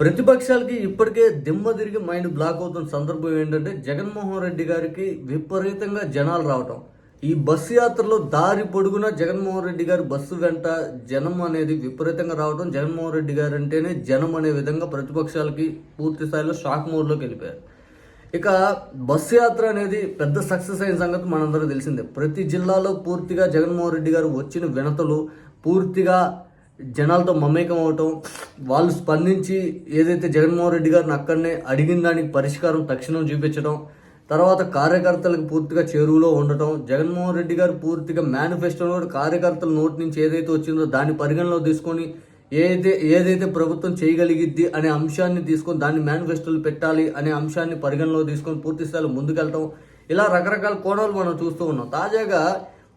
ప్రతిపక్షాలకి ఇప్పటికే దిమ్మ తిరిగి మైండ్ బ్లాక్ అవుతున్న సందర్భం ఏంటంటే జగన్మోహన్ రెడ్డి గారికి విపరీతంగా జనాలు రావటం. ఈ బస్సు యాత్రలో దారి పొడుగున జగన్మోహన్ రెడ్డి గారి బస్సు వెంట జనం అనేది విపరీతంగా రావడం జగన్మోహన్ రెడ్డి గారు అంటేనే జనం అనే విధంగా ప్రతిపక్షాలకి పూర్తి స్థాయిలో షాక్ మోడ్లోకి వెళ్ళిపోయారు. ఇక బస్సు యాత్ర అనేది పెద్ద సక్సెస్ అయిన సంగతి మనందరూ తెలిసిందే. ప్రతి జిల్లాలో పూర్తిగా జగన్మోహన్ రెడ్డి గారు వచ్చిన వినతలు పూర్తిగా జనాలతో మమేకం అవటం వాళ్ళు స్పందించి ఏదైతే జగన్మోహన్ రెడ్డి గారిని అక్కడనే అడిగిన దానికి పరిష్కారం తక్షణం చూపించడం తర్వాత కార్యకర్తలకు పూర్తిగా చేరువలో ఉండటం జగన్మోహన్ రెడ్డి గారు పూర్తిగా మేనిఫెస్టోలో కార్యకర్తల నోటి నుంచి ఏదైతే వచ్చిందో దాన్ని పరిగణలో తీసుకొని ఏదైతే ఏదైతే ప్రభుత్వం చేయగలిగిద్ది అనే అంశాన్ని తీసుకొని దాన్ని మేనిఫెస్టోలు పెట్టాలి అనే అంశాన్ని పరిగణలో తీసుకొని పూర్తి స్థాయిలో ముందుకెళ్ళటం ఇలా రకరకాల కోణాలు మనం చూస్తూ ఉన్నాం. తాజాగా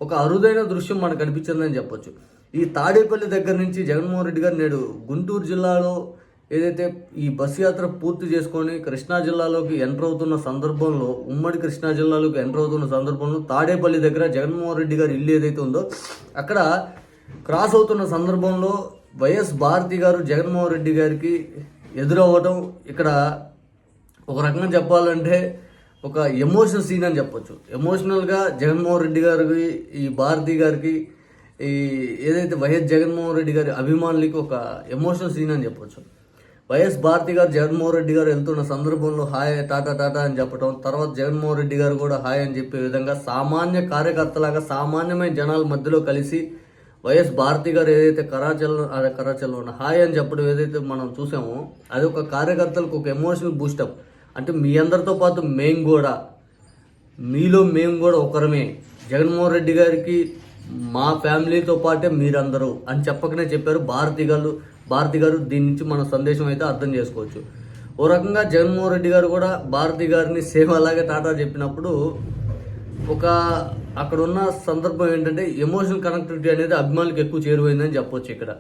ఒక అరుదైన దృశ్యం మనకు కనిపించిందని చెప్పొచ్చు. ఈ తాడేపల్లి దగ్గర నుంచి జగన్మోహన్ రెడ్డి గారు నేడు గుంటూరు జిల్లాలో ఏదైతే ఈ బస్సు యాత్ర పూర్తి చేసుకొని కృష్ణా జిల్లాలోకి ఎంటర్ అవుతున్న సందర్భంలో ఉమ్మడి కృష్ణా జిల్లాలోకి ఎంటర్ అవుతున్న సందర్భంలో తాడేపల్లి దగ్గర జగన్మోహన్ రెడ్డి గారి ఇల్లు ఏదైతే ఉందో అక్కడ క్రాస్ అవుతున్న సందర్భంలో వైఎస్ భారతి గారు జగన్మోహన్ రెడ్డి గారికి ఎదురవ్వటం ఇక్కడ ఒక రకంగా చెప్పాలంటే ఒక ఎమోషనల్ సీన్ అని చెప్పొచ్చు. ఎమోషనల్గా జగన్మోహన్ రెడ్డి గారికి ఈ భారతి గారికి ఈ ఏదైతే వైఎస్ జగన్మోహన్ రెడ్డి గారి అభిమానులకి ఒక ఎమోషనల్ సీన్ అని చెప్పొచ్చు. వైఎస్ భారతి గారు జగన్మోహన్ రెడ్డి గారు వెళ్తున్న సందర్భంలో హాయ్ టాటా టాటా అని చెప్పడం తర్వాత జగన్మోహన్ రెడ్డి గారు కూడా హాయ్ అని చెప్పే విధంగా సామాన్య కార్యకర్తలాగా సామాన్యమైన జనాల మధ్యలో కలిసి వైఎస్ భారతి గారు ఏదైతే కరాచల్లో అదే కరాచల్లో ఉన్న హాయ్ అని చెప్పడం ఏదైతే మనం చూసామో అది ఒక కార్యకర్తలకు ఒక ఎమోషనల్ బూస్టప్ అంటే మీ అందరితో పాటు మేము కూడా మీలో మేము కూడా ఒకరమే. జగన్మోహన్ రెడ్డి గారికి మా ఫ్యామిలీతో పాటే మీరందరూ అని చెప్పకనే చెప్పారు. భారతి గారు భారతి గారు దీని నుంచి మన సందేశం అయితే అర్థం చేసుకోవచ్చు. ఓ రకంగా జగన్మోహన్ రెడ్డి గారు కూడా భారతి గారిని సేమ్ అలాగే టాటా చెప్పినప్పుడు ఒక అక్కడ ఉన్న సందర్భం ఏంటంటే ఎమోషనల్ కనెక్టివిటీ అనేది అభిమానులకు ఎక్కువ చేరువైందని చెప్పొచ్చు ఇక్కడ.